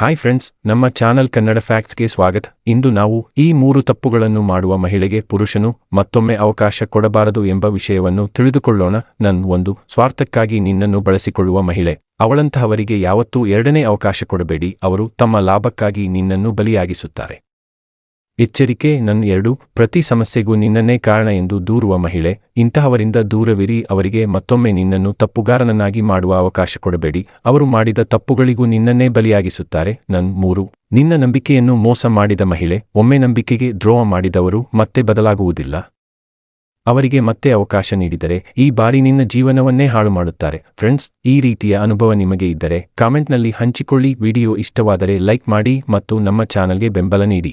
Hi friends ನಮ್ಮ channel Kannada ಫ್ಯಾಕ್ಟ್ಸ್ಗೆ ಸ್ವಾಗತ. ಇಂದು ನಾವು ಈ ಮೂರು ತಪ್ಪುಗಳನ್ನು ಮಾಡುವ ಮಹಿಳೆಗೆ, ಪುರುಷನು ಮತ್ತೊಮ್ಮೆ ಅವಕಾಶ ಕೊಡಬಾರದು ಎಂಬ ವಿಷಯವನ್ನು ತಿಳಿದುಕೊಳ್ಳೋಣ. ನನ್ ಒಂದು ಸ್ವಾರ್ಥಕ್ಕಾಗಿ ನಿನ್ನನ್ನು ಬಳಸಿಕೊಳ್ಳುವ ಮಹಿಳೆ. ಅವಳಂತಹವರಿಗೆ ಯಾವತ್ತೂ ಎರಡನೇ ಅವಕಾಶ ಕೊಡಬೇಡಿ. ಅವರು ತಮ್ಮ ಲಾಭಕ್ಕಾಗಿ ನಿನ್ನನ್ನು ಬಲಿಯಾಗಿಸುತ್ತಾರೆ. ಎಚ್ಚರಿಕೆ ನನ್ ಎರಡು, ಪ್ರತಿ ಸಮಸ್ಯೆಗೂ ನಿನ್ನನ್ನೇ ಕಾರಣ ಎಂದು ದೂರುವ ಮಹಿಳೆ, ಇಂತಹವರಿಂದ ದೂರವಿರಿ, ಅವರಿಗೆ ಮತ್ತೊಮ್ಮೆ ನಿನ್ನನ್ನು ತಪ್ಪುಗಾರನನ್ನಾಗಿ ಮಾಡುವ ಅವಕಾಶ ಕೊಡಬೇಡಿ, ಅವರು ಮಾಡಿದ ತಪ್ಪುಗಳಿಗೂ ನಿನ್ನನ್ನೇ ಬಲಿಯಾಗಿಸುತ್ತಾರೆ, ನನ್ ಮೂರು. ನಿನ್ನ ನಂಬಿಕೆಯನ್ನು ಮೋಸ ಮಾಡಿದ ಮಹಿಳೆ, ಒಮ್ಮೆ ನಂಬಿಕೆಗೆ ದ್ರೋಹ ಮಾಡಿದವರು ಮತ್ತೆ ಬದಲಾಗುವುದಿಲ್ಲ. ಅವರಿಗೆ ಮತ್ತೆ ಅವಕಾಶ ನೀಡಿದರೆ, ಈ ಬಾರಿ ನಿನ್ನ ಜೀವನವನ್ನೇ ಹಾಳು ಮಾಡುತ್ತಾರೆ. ಫ್ರೆಂಡ್ಸ್, ಈ ರೀತಿಯ ಅನುಭವ ನಿಮಗೆ ಇದ್ದರೆ, ಕಾಮೆಂಟ್ನಲ್ಲಿ ಹಂಚಿಕೊಳ್ಳಿ, ವಿಡಿಯೋ ಇಷ್ಟವಾದರೆ ಲೈಕ್ ಮಾಡಿ ಮತ್ತು ನಮ್ಮ ಚಾನಲ್ಗೆ ಬೆಂಬಲ ನೀಡಿ.